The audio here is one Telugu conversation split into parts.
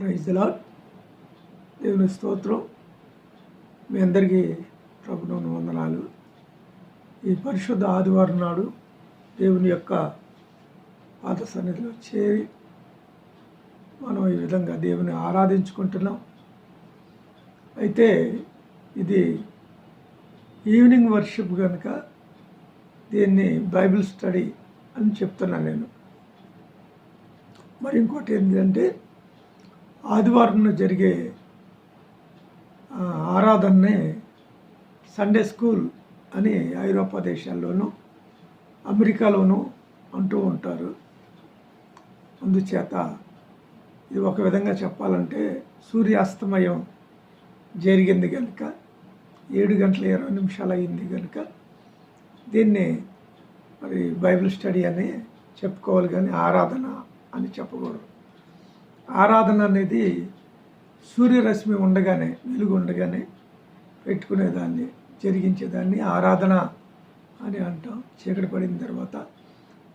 ప్రైజ్లా దేవుని స్తోత్రం. మీ అందరికీ ప్రభుత్వం వందనాలు. ఈ పరిశుద్ధ ఆదివారం నాడు దేవుని యొక్క పాత సన్నిధిలో చేరి మనం ఈ విధంగా దేవుని ఆరాధించుకుంటున్నాం. అయితే ఇది ఈవినింగ్ వర్షిప్ కనుక దీన్ని బైబిల్ స్టడీ అని చెప్తున్నాను నేను. మరి ఇంకోటి ఏంటంటే ఆదివారం జరిగే ఆరాధననే సండే స్కూల్ అని ఐరోపా దేశాల్లోనూ అమెరికాలోనూ అంటూ ఉంటారు. అందుచేత ఇది ఒక విధంగా చెప్పాలంటే సూర్యాస్తమయం జరిగింది కనుక ఏడు గంటల ఇరవై నిమిషాలు అయింది కనుక దీన్ని మరి బైబిల్ స్టడీ అని చెప్పుకోవాలి కానీ ఆరాధన అని చెప్పకూడదు. ఆరాధన అనేది సూర్యరశ్మి ఉండగానే వెలుగు ఉండగానే పెట్టుకునేదాన్ని జరిగించేదాన్ని ఆరాధన అని అంటాం. చీకటి పడిన తర్వాత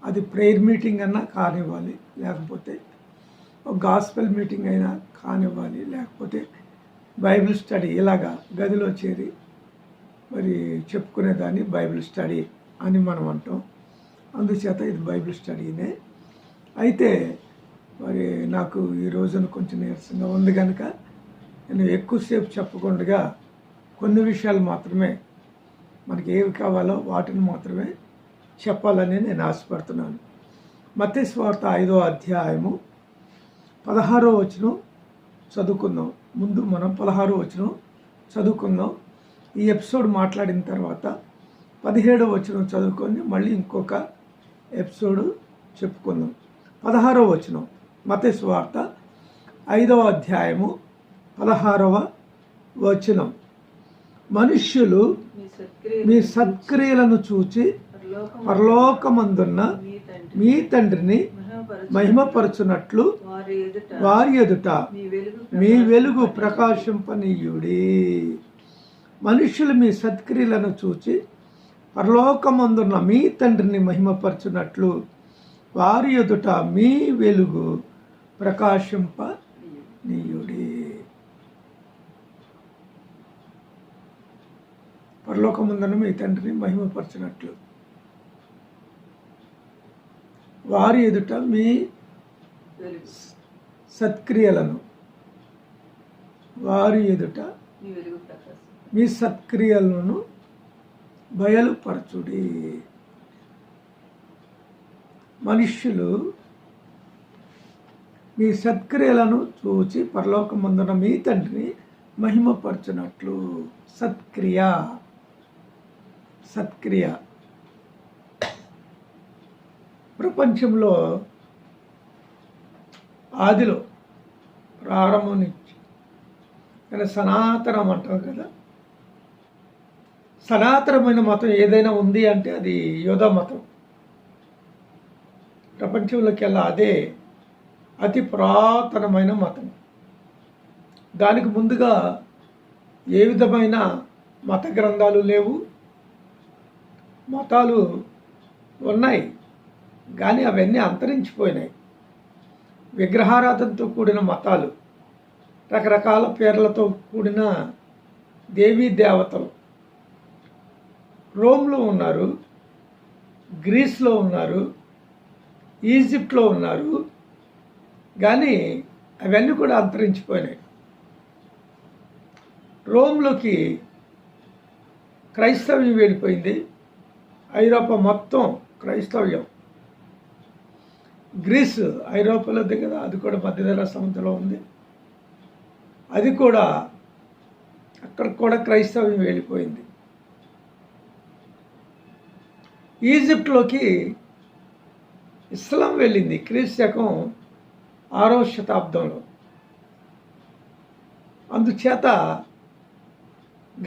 అది ప్రేయర్ మీటింగ్ అన్నా కానివ్వాలి లేకపోతే ఒక గాస్పెల్ మీటింగ్ అయినా కానివ్వాలి లేకపోతే బైబిల్ స్టడీ ఇలాగా గదిలో చేరి మరి చెప్పుకునేదాన్ని బైబిల్ స్టడీ అని మనం అంటాం. అందుచేత ఇది బైబిల్ స్టడీనే. అయితే మరి నాకు ఈ రోజున కొంచెం నీరసంగా ఉంది కనుక నేను ఎక్కువసేపు చెప్పకుండా కొన్ని విషయాలు మాత్రమే మనకి ఏవి కావాలో వాటిని మాత్రమే చెప్పాలని నేను ఆశపడుతున్నాను. మత్తే ఐదో అధ్యాయము పదహారో వచనం చదువుకుందాం. ముందు మనం పదహారో వచనం చదువుకుందాం. ఈ ఎపిసోడ్ మాట్లాడిన తర్వాత పదిహేడో వచనం చదువుకొని మళ్ళీ ఇంకొక ఎపిసోడ్ చెప్పుకుందాం. పదహారో వచనం మత స్వార్త ఐదవ అధ్యాయము పదహారవ వచనం. మనుష్యులు మీ సత్క్రియ మీ సత్క్రియలను చూచి పరలోకము పరలోకమందున్న మీ తండ్రి మీ తండ్రిని మహిమపరచు మహిమపరచునట్లు వారి ఎదుట మీ వెలుగు మీ వెలుగు ప్రకాశింపనీయుడి. మనుషులు మీ సత్క్రియలను చూచి పరలోకమందున్న మీ తండ్రిని మహిమపరచునట్లు వారి ఎదుట మీ వెలుగు ప్రకాశింప నీయుడి. పరలోకమందున మీ తండ్రిని మహిమపరచినట్లు. వారి ఎదుట మీ సత్క్రియలను. వారి ఎదుట మీ మీ సత్క్రియలను బయలుపరచుడి. మనుష్యులు మీ సత్క్రియలను చూచి పరలోకమందున మీ తండ్రిని మహిమపరచునట్లు. సత్క్రియ. సత్క్రియ. ప్రపంచంలో ఆదిలో ప్రారంభం నుంచి కానీ సనాతనం అంటారు కదా. సనాతనమైన మతం ఏదైనా ఉంది అంటే అది యోధ మతం. ప్రపంచంలోకెల్లా అదే అతి పురాతనమైన మతం. దానికి ముందుగా ఏ విధమైన మత గ్రంథాలు లేవు. మతాలు ఉన్నాయి కానీ అవన్నీ అంతరించిపోయినాయి. విగ్రహారాధనతో కూడిన మతాలు రకరకాల పేర్లతో కూడిన దేవీ దేవతలు. రోమ్లో ఉన్నారు గ్రీస్లో ఉన్నారు ఈజిప్ట్లో ఉన్నారు కానీ అవన్నీ కూడా అంతరించిపోయినాయి. రోమ్లోకి క్రైస్తవ్యం వెళ్ళిపోయింది. ఐరోపా మొత్తం క్రైస్తవ్యం. గ్రీస్ ఐరోపాలో కదా అది కూడా మధ్యధర సముద్రంలో ఉంది. అది కూడా అక్కడ కూడా క్రైస్తవ్యం వెళ్ళిపోయింది. ఈజిప్ట్లోకి ఇస్లాం వెళ్ళింది. క్రీస్తు శకం ఆరో శతాబ్దంలో. అందుచేత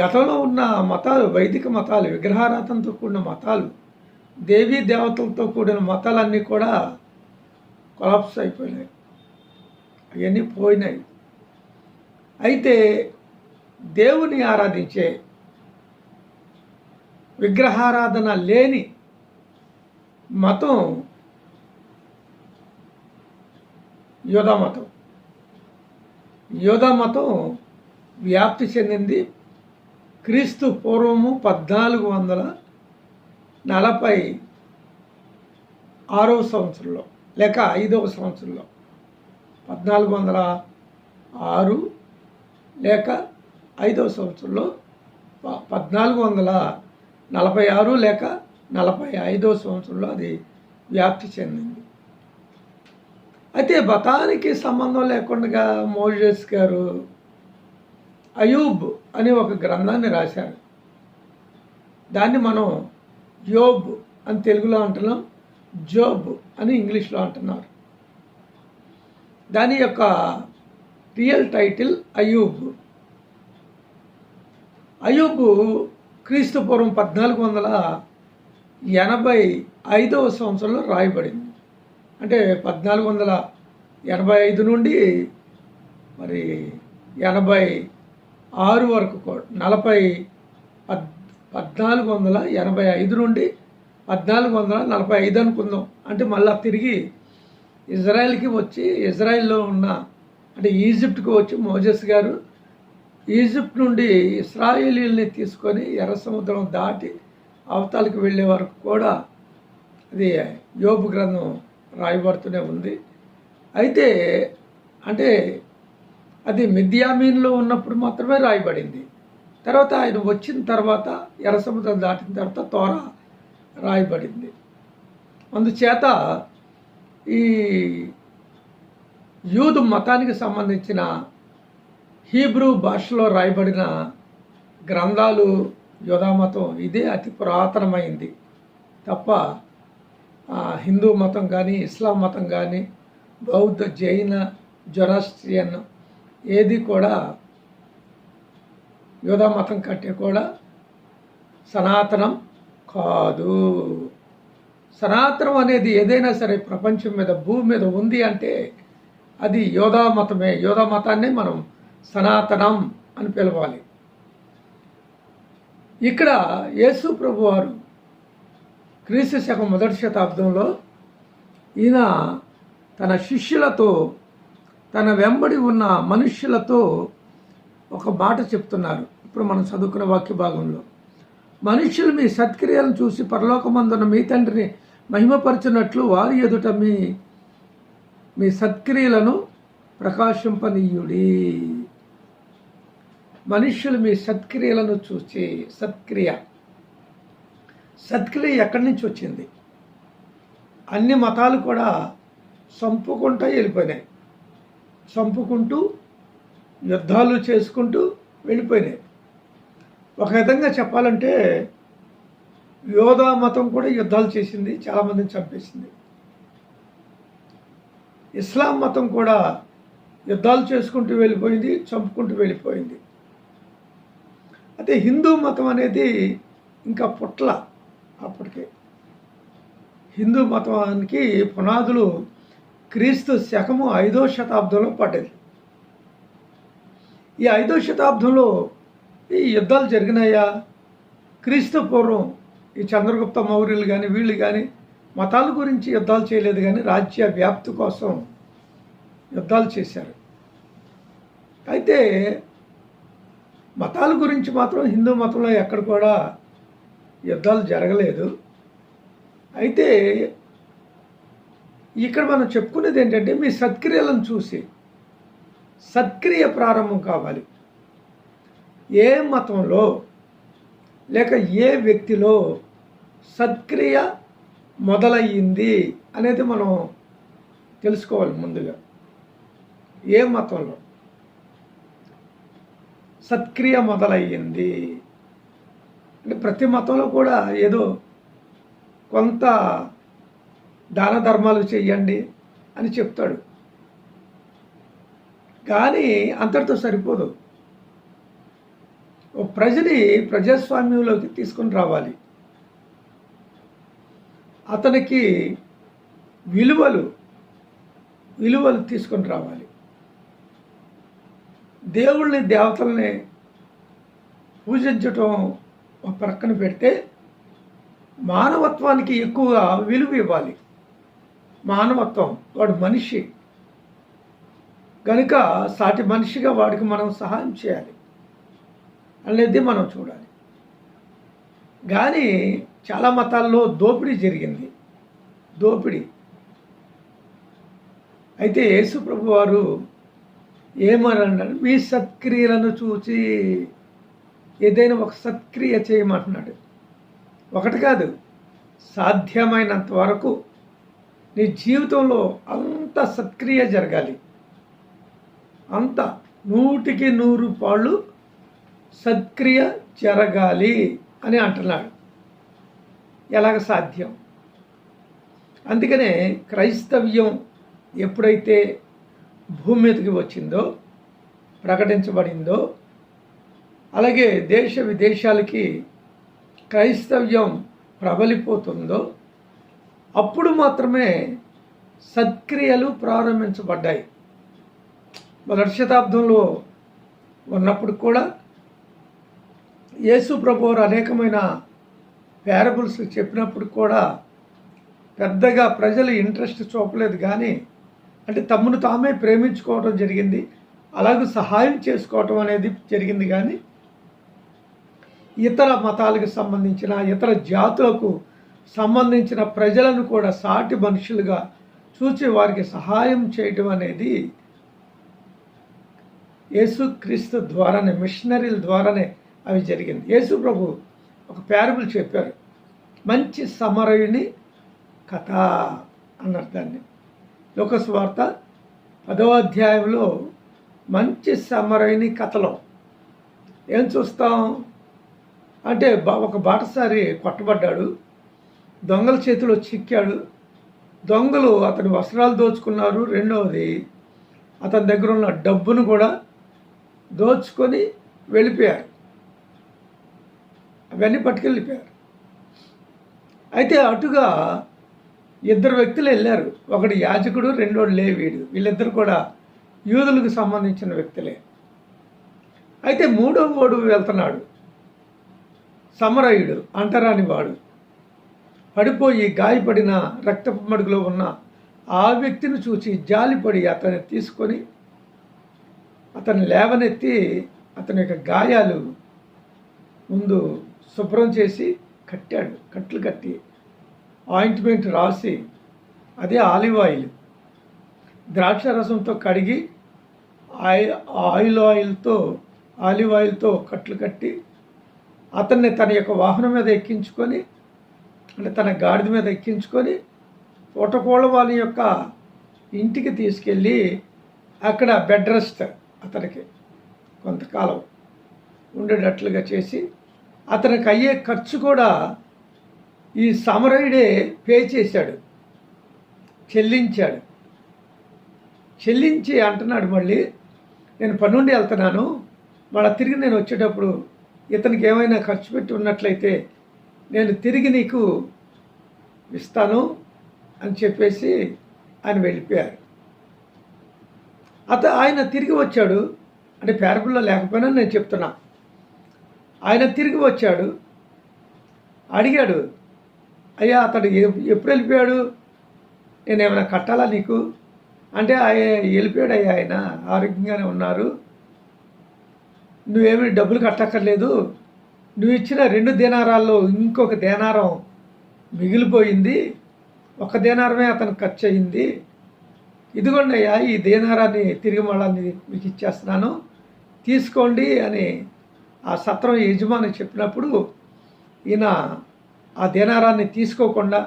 గతంలో ఉన్న మతాలు వైదిక మతాలు విగ్రహారాధనతో కూడిన మతాలు దేవీ దేవతలతో కూడిన మతాలన్నీ కూడా కొలాప్స్ అయిపోయినాయి. అవన్నీ పోయినాయి. అయితే దేవుని ఆరాధించే విగ్రహారాధన లేని మతం యోధా మతం యోధా మతం వ్యాప్తి చెందింది క్రీస్తు పూర్వము పద్నాలుగు వందల నలభై ఆరవ సంవత్సరంలో లేక ఐదవ సంవత్సరంలో. పద్నాలుగు వందల ఆరు లేక ఐదవ సంవత్సరంలో పద్నాలుగు వందల నలభై ఆరు లేక నలభై ఐదవ సంవత్సరంలో అది వ్యాప్తి చెందింది. అయితే బతానికి సంబంధం లేకుండా మోజెస్ గారు అయూబ్ అని ఒక గ్రంథాన్ని రాశారు. దాన్ని మనం యోబ్ అని తెలుగులో అంటున్నాం జోబ్ అని ఇంగ్లీష్లో అంటున్నారు. దాని యొక్క రియల్ టైటిల్ అయూబ్. అయూబ్ క్రీస్తుపూర్వం పద్నాలుగు వందల ఎనభై ఐదవ సంవత్సరంలో రాయబడింది. అంటే పద్నాలుగు వందల ఎనభై ఐదు నుండి మరి ఎనభై ఆరు వరకు నలభై పద్ పద్నాలుగు వందల ఎనభై ఐదు నుండి పద్నాలుగు వందల నలభై ఐదు అనుకుందాం. అంటే మళ్ళా తిరిగి ఇజ్రాయెల్కి వచ్చి ఇజ్రాయెల్లో ఉన్న అంటే ఈజిప్ట్కి వచ్చి మోజెస్ గారు ఈజిప్ట్ నుండి ఇస్రాయేలీల్ని తీసుకొని ఎర్ర సముద్రం దాటి అవతాలకు వెళ్ళే వరకు కూడా అది యోపు గ్రంథం రాయబడుతూనే ఉంది. అయితే అంటే అది మిథ్యామీన్లో ఉన్నప్పుడు మాత్రమే రాయబడింది. తర్వాత ఆయన వచ్చిన తర్వాత ఎర్ర సముద్రం దాటిన తర్వాత తోర రాయబడింది. అందుచేత ఈ యూదు మతానికి సంబంధించిన హీబ్రూ భాషలో రాయబడిన గ్రంథాలు యోధామతం ఇదే అతి పురాతనమైంది. తప్ప హిందూ మతం కానీ ఇస్లాం మతం కానీ బౌద్ధ జైన జొరాస్ట్రియన్ ఏది కూడా యోధా మతం కంటే కూడా సనాతనం కాదు. సనాతనం అనేది ఏదైనా సరే ప్రపంచం మీద భూమి మీద ఉంది అంటే అది యోధా మతమే. యోధా మతాన్ని మనం సనాతనం అని పిలవాలి. ఇక్కడ యేసు ప్రభు వారు క్రీస్తు శకం మొదటి శతాబ్దంలో ఈయన తన శిష్యులతో తన వెంబడి ఉన్న మనుష్యులతో ఒక మాట చెప్తున్నారు. ఇప్పుడు మనం చదువుకున్న వాక్య భాగంలో. మనుష్యులు మీ సత్క్రియలను చూసి పరలోకమందున మీ తండ్రిని మహిమపరచినట్లు వారి ఎదుట మీ మీ సత్క్రియలను ప్రకాశింపనీయుడి. మనుష్యులు మీ సత్క్రియలను చూసి సత్క్రియ. సత్క్రియ ఎక్కడి నుంచి వచ్చింది? అన్ని మతాలు కూడా చంపుకుంటూ వెళ్ళిపోయినాయి. చంపుకుంటూ యుద్ధాలు చేసుకుంటూ వెళ్ళిపోయినాయి. ఒక విధంగా చెప్పాలంటే యోధా మతం కూడా యుద్ధాలు చేసింది చాలామందిని చంపేసింది. ఇస్లాం మతం కూడా యుద్ధాలు చేసుకుంటూ వెళ్ళిపోయింది చంపుకుంటూ వెళ్ళిపోయింది. అయితే హిందూ మతం అనేది ఇంకా పుట్ల అప్పటికే. హిందూ మతానికి పునాదులు క్రీస్తు శకము ఐదో శతాబ్దంలో పడ్డది. ఈ ఐదో శతాబ్దంలో ఈ యుద్ధాలు జరిగినాయా? క్రీస్తు పూర్వం ఈ చంద్రగుప్త మౌర్యులు కానీ వీళ్ళు కానీ మతాల గురించి యుద్ధాలు చేయలేదు కానీ రాజ్య వ్యాప్తి కోసం యుద్ధాలు చేశారు. అయితే మతాల గురించి మాత్రం హిందూ మతంలో ఎక్కడ కూడా యుద్ధాలు జరగలేదు. అయితే ఇక్కడ మనం చెప్పుకునేది ఏంటంటే మీ సత్క్రియలను చూసి సత్క్రియ ప్రారంభం కావాలి. ఏ మతంలో లేక ఏ వ్యక్తిలో సత్క్రియ మొదలయ్యింది అనేది మనం తెలుసుకోవాలి ముందుగా. ఏ మతంలో? సత్క్రియ మొదలయ్యింది. అంటే ప్రతి మతంలో కూడా ఏదో కొంత దాన ధర్మాలు చెయ్యండి అని చెప్తాడు. కానీ అంతటితో సరిపోదు. ఓ ప్రజని ప్రజాస్వామ్యంలోకి తీసుకొని రావాలి. అతనికి విలువలు విలువలు తీసుకొని రావాలి. దేవుళ్ళని దేవతల్ని పూజించటం ప్రక్కన పెడితే మానవత్వానికి ఎక్కువగా విలువ ఇవ్వాలి. మానవత్వం వాడు మనిషి. కనుక సాటి మనిషిగా వాడికి మనం సహాయం చేయాలి. అనేది మనం చూడాలి. కానీ చాలా మతాల్లో దోపిడీ జరిగింది. దోపిడీ. అయితే యేసు ప్రభు వారు ఏమన్నాడు మీ సత్క్రియలను చూసి ఏదైనా ఒక సత్క్రియ చేయమంటున్నాడు. ఒకటి కాదు సాధ్యమైనంత వరకు నీ జీవితంలో అంత సత్క్రియ జరగాలి. అంత నూటికి నూరు పాళ్ళు సత్క్రియ జరగాలి అని అంటున్నాడు. ఎలాగ సాధ్యం? అందుకనే క్రైస్తవ్యం ఎప్పుడైతే భూమి మీదకి వచ్చిందో ప్రకటించబడిందో అలాగే దేశ విదేశాలకి క్రైస్తవ్యం ప్రబలిపోతుందో అప్పుడు మాత్రమే సత్క్రియలు ప్రారంభించబడ్డాయి. మొదటి శతాబ్దంలో ఉన్నప్పుడు కూడా యేసు ప్రభువారు అనేకమైన ప్యారబుల్స్ చెప్పినప్పుడు కూడా పెద్దగా ప్రజలు ఇంట్రెస్ట్ చూపలేదు. కానీ అంటే తమ్మును తామే ప్రేమించుకోవడం జరిగింది. అలాగే సహాయం చేసుకోవటం అనేది జరిగింది. కానీ ఇతర మతాలకు సంబంధించిన ఇతర జాతులకు సంబంధించిన ప్రజలను కూడా సాటి మనుషులుగా చూచి వారికి సహాయం చేయటం అనేది యేసుక్రీస్తు ద్వారానే మిషనరీల ద్వారానే అవి జరిగింది. యేసు ప్రభు ఒక ప్యారబుల్ చెప్పారు. మంచి సమరయుని కథ అన్నారు దాన్ని. లోకస్వార్త పదవ అధ్యాయంలో మంచి సమరయుని కథలో ఏం చూస్తాం? అంటే బా- ఒక బాటసారి కొట్టబడ్డాడు. దొంగల చేతిలో చిక్కాడు. దొంగలు అతని వస్త్రాలు దోచుకున్నారు. రెండవది అతని దగ్గర ఉన్న డబ్బును కూడా దోచుకొని వెళ్ళిపోయారు. అవన్నీ పట్టుకెళ్ళిపోయారు. అయితే అటుగా ఇద్దరు వ్యక్తులు వెళ్ళారు. ఒకడు యాజకుడు రెండోడు లేవీడు. వీళ్ళిద్దరు కూడా యూదులకు సంబంధించిన వ్యక్తులే. అయితే మూడో వాడు వెళ్తున్నాడు. సమరయుడు అంటరాని వాడు పడిపోయి గాయపడిన రక్తపు మడుగులో ఉన్న ఆ వ్యక్తిని చూసి జాలిపడి అతన్ని తీసుకొని అతన్ని లేవనెత్తి అతని యొక్క గాయాలు ముందు శుభ్రం చేసి కట్టాడు కట్లు కట్టి. ఆయింట్మెంట్ రాసి అదే ఆలివ్ ఆయిల్ ద్రాక్ష రసంతో కడిగి ఆయిల్ ఆయిల్ ఆయిల్తో ఆలివ్ ఆయిల్తో కట్లు కట్టి అతన్ని తన యొక్క వాహనం మీద ఎక్కించుకొని అంటే తన గాడిద మీద ఎక్కించుకొని పూటకోళ్ళ వాళ్ళ యొక్క ఇంటికి తీసుకెళ్ళి అక్కడ బెడ్ రెస్ట్ అతనికి కొంతకాలం ఉండేటట్లుగా చేసి అతనికి అయ్యే ఖర్చు కూడా ఈ సమరయుడే పే చేశాడు చెల్లించాడు. చెల్లించి అంటున్నాడు మళ్ళీ నేను పనుండి వెళ్తున్నాను మళ్ళీ తిరిగి నేను వచ్చేటప్పుడు ఇతనికి ఏమైనా ఖర్చు పెట్టి ఉన్నట్లయితే నేను తిరిగి నీకు ఇస్తాను అని చెప్పేసి ఆయన వెళ్ళిపోయారు. అత ఆయన తిరిగి వచ్చాడు. అంటే పేరపుల్లో లేకపోయినా నేను చెప్తున్నా. ఆయన తిరిగి వచ్చాడు. అడిగాడు అయ్యా అతడు ఎప్పుడు వెళ్ళిపోయాడు? నేను ఏమైనా కట్టాలా నీకు? అంటే ఆయన వెళ్ళిపోయాడు. అయ్యా ఆయన ఆరోగ్యంగానే ఉన్నారు. నువ్వేమి డబ్బులు కట్టక్కర్లేదు. నువ్వు ఇచ్చిన రెండు దేనారాల్లో ఇంకొక దేనారం మిగిలిపోయింది. ఒక దేనారమే అతను ఖర్చు అయింది ఇదిగోండి అయ్యా ఈ దేనారాన్ని తిరిగి మళ్ళీ మీకు ఇచ్చేస్తున్నాను. తీసుకోండి అని ఆ సత్రం యజమాని చెప్పినప్పుడు ఈయన ఆ దేనారాన్ని తీసుకోకుండా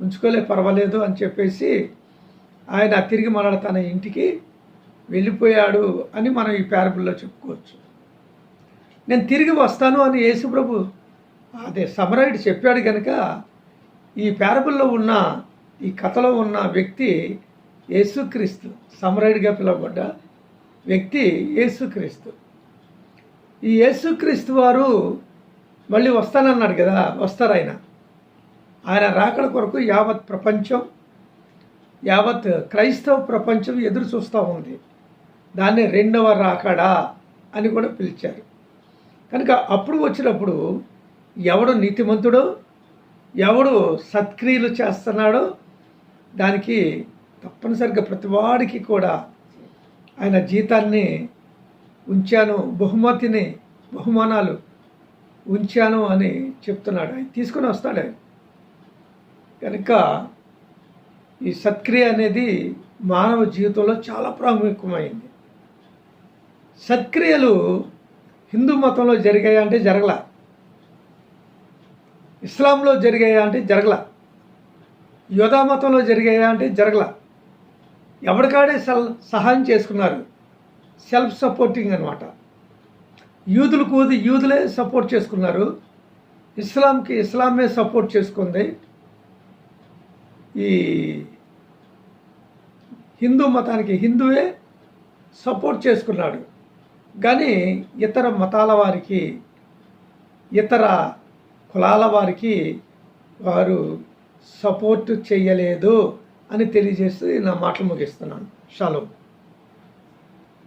ఉంచుకోలే పర్వాలేదు అని చెప్పేసి ఆయన తిరిగి మళ్ళీ తన ఇంటికి వెళ్ళిపోయాడు అని మనం ఈ ప్యారబుల్లో చెప్పుకోవచ్చు. నేను తిరిగి వస్తాను అని యేసుప్రభు అదే సమరాయుడు చెప్పాడు కనుక ఈ పేరబుల్లో ఉన్న ఈ కథలో ఉన్న వ్యక్తి యేసుక్రీస్తు సమరాయుడిగా పిలువబడ్డ వ్యక్తి యేసుక్రీస్తు. ఈ యేసుక్రీస్తు వారు మళ్ళీ వస్తానన్నాడు కదా వస్తారు ఆయన. ఆయన రాకడ కొరకు యావత్ ప్రపంచం యావత్ క్రైస్తవ ప్రపంచం ఎదురు చూస్తూ ఉంది. దాన్ని రెండవ రాకడా అని కూడా పిలిచారు. కనుక అప్పుడు వచ్చినప్పుడు ఎవడు నీతిమంతుడో ఎవడు సత్క్రియలు చేస్తున్నాడో దానికి తప్పనిసరిగా ప్రతివాడికి కూడా ఆయన జీతాన్ని ఉంచాను బహుమతిని బహుమానాలు ఉంచాను అని చెప్తున్నాడు. ఆయన తీసుకొని వస్తాడు ఆయన. కనుక ఈ సత్క్రియ అనేది మానవ జీవితంలో చాలా ప్రాముఖ్యమైంది. సత్క్రియలు హిందూ మతంలో జరిగాయా అంటే జరగల. ఇస్లాంలో జరిగాయా అంటే జరగల. యోధా మతంలో జరిగాయా అంటే జరగల. ఎవరికాడే సెల్ సహాయం చేసుకున్నారు? సెల్ఫ్ సపోర్టింగ్ అనమాట యూదులు కూది యూదులే సపోర్ట్ చేసుకున్నారు. ఇస్లాంకి ఇస్లామే సపోర్ట్ చేసుకుంది. ఈ హిందూ మతానికి హిందువే సపోర్ట్ చేసుకున్నాడు. కానీ ఇతర మతాల వారికి ఇతర కులాల వారికి వారు సపోర్ట్ చేయలేదు అని తెలియజేసి నా మాటలు ముగిస్తున్నాను. షాలో.